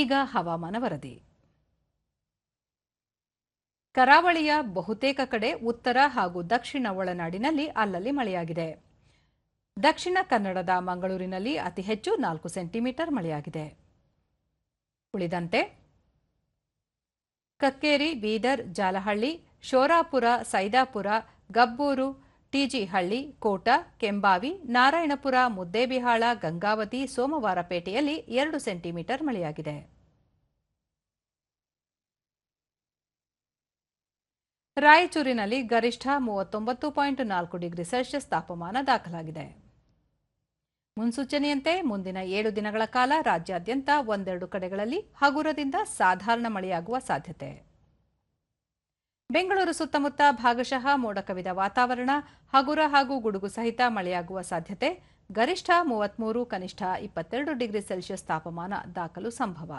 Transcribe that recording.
ಈಗ ಹವಾಮಾನ ವರದಿ. ಕರಾವಳಿಯ ಬಹುತೇಕ ಕಡೆ ಉತ್ತರ ಹಾಗೂ ದಕ್ಷಿಣ ಒಳನಾಡಿನಲ್ಲಿ ಅಲ್ಲಲ್ಲಿ ಮಳೆಯಾಗಿದೆ. ದಕ್ಷಿಣ ಕನ್ನಡದ ಮಂಗಳೂರಿನಲ್ಲಿ ಅತಿ ಹೆಚ್ಚು ನಾಲ್ಕು ಸೆಂಟಿಮೀಟರ್ ಮಳೆಯಾಗಿದೆ. ಉಳಿದಂತೆ, ಕಕ್ಕೇರಿ, ಬೀದರ್, ಜಾಲಹಳ್ಳಿ, ಶೋರಾಪುರ, ಸೈದಾಪುರ, ಗಬ್ಬೂರು ಟಿಜಿಹಳ್ಳಿ, ಕೋಟ, ಕೆಂಬಾವಿ, ನಾರಾಯಣಪುರ, ಮುದ್ದೇಬಿಹಾಳ, ಗಂಗಾವತಿ, ಸೋಮವಾರಪೇಟೆಯಲ್ಲಿ ಎರಡು ಸೆಂಟಿಮೀಟರ್ ಮಳೆಯಾಗಿದೆ. ರಾಯಚೂರಿನಲ್ಲಿ ಗರಿಷ್ಠ ಮೂವತ್ತೊಂಬತ್ತು ಪಾಯಿಂಟ್ ನಾಲ್ಕು ಡಿಗ್ರಿ ಸೆಲ್ಸಿಯಸ್ ತಾಪಮಾನ ದಾಖಲಾಗಿದೆ. ಮುನ್ಸೂಚನೆಯಂತೆ ಮುಂದಿನ ಏಳು ದಿನಗಳ ಕಾಲ ರಾಜ್ಯಾದ್ಯಂತ ಒಂದೆರಡು ಕಡೆಗಳಲ್ಲಿ ಹಗುರದಿಂದ ಸಾಧಾರಣ ಮಳೆಯಾಗುವ ಸಾಧ್ಯತೆ. ಬೆಂಗಳೂರು ಸುತ್ತಮುತ್ತ ಭಾಗಶಃ ಮೋಡ ಕವಿದ ವಾತಾವರಣ, ಹಗುರ ಹಾಗೂ ಗುಡುಗು ಸಹಿತ ಮಳೆಯಾಗುವ ಸಾಧ್ಯತೆ. ಗರಿಷ್ಠ ಮೂವತ್ಮೂರು ಕನಿಷ್ಠ ಇಪ್ಪತ್ತೆರಡು ಡಿಗ್ರಿ ಸೆಲ್ಸಿಯಸ್ ತಾಪಮಾನ ದಾಖಲು ಸಂಭವ.